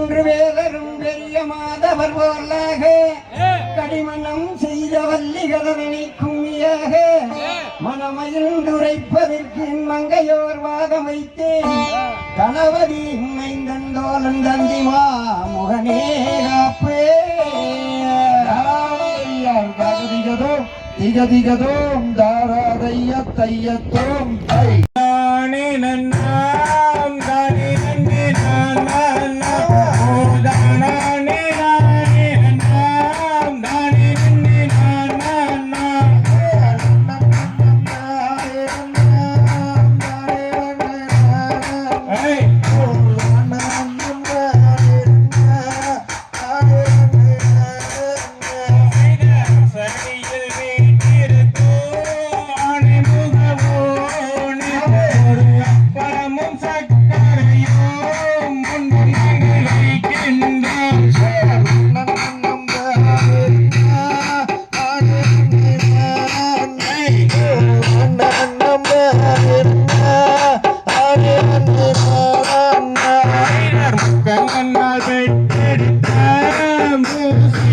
மூன்று வேலரும் பெரிய மாதவர் போலாக. கடிமணம் செய்த வள்ளிகளரணி கும்மியாக மனமகிழ்ந்துரைப்பதற்கு மங்கையோர் வாதம் வைத்தேன் கணவதி மைந்தந்தோலன் தந்திமா முகனே காப்பே. திகதிகதோம் திகதிகதோம் தாராதைய தையத்தோம் தை I am this.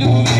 do